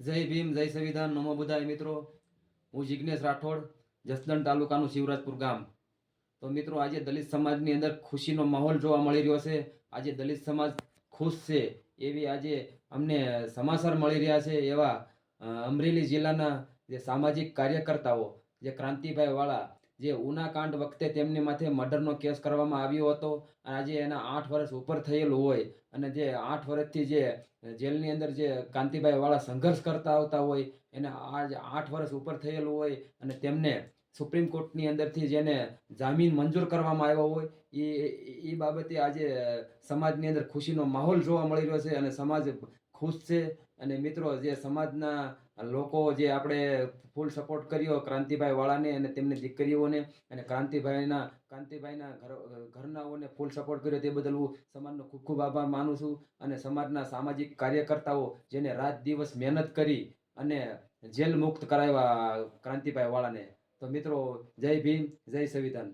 જય ભીમ, જય સંવિધાન, નમો બુધાય મિત્રો. હું જિજ્ઞેશ રાઠોડ, જસદણ તાલુકાનું શિવરાજપુર ગામ. તો મિત્રો, આજે દલિત સમાજની અંદર ખુશીનો માહોલ જોવા મળી રહ્યો છે. આજે દલિત સમાજ ખુશ છે. એવી આજે અમને સમાચાર મળી રહ્યા છે એવા અમરેલી જિલ્લાના જે સામાજિક કાર્યકર્તાઓ, જે ક્રાંતિભાઈ વાળા જે ઉના કાંડ વખતે તેમની માથે મર્ડરનો કેસ કરવામાં આવ્યો હતો અને આજે એના આઠ વર્ષ ઉપર થયેલું હોય અને જે આઠ વર્ષથી જે જેલની અંદર જે કાંતિભાઈ વાળા સંઘર્ષ કરતા આવતા હોય એને આજ આઠ વર્ષ ઉપર થયેલું હોય અને તેમને સુપ્રીમ કોર્ટની અંદરથી જેને જામીન મંજૂર કરવામાં આવ્યો હોય એ એ બાબતે આજે સમાજની અંદર ખુશીનો માહોલ જોવા મળી રહ્યો છે અને સમાજ ખુશ છે. અને મિત્રો, જે સમાજના લોકો જે આપણે ફૂલ સપોર્ટ કર્યો ક્રાંતિભાઈ વાળાને અને તેમની દીકરીઓને અને ક્રાંતિભાઈના ક્રાંતિભાઈના ઘર, ઘરનાઓને ફૂલ સપોર્ટ કર્યો તે બદલ હું સમાજનો ખૂબ ખૂબ આભાર માનું છું. અને સમાજના સામાજિક કાર્યકર્તાઓ જેને રાત દિવસ મહેનત કરી અને જેલ મુક્ત કરાવ્યા ક્રાંતિભાઈ વાળાને. તો મિત્રો, જય ભીમ, જય સંવિધાન.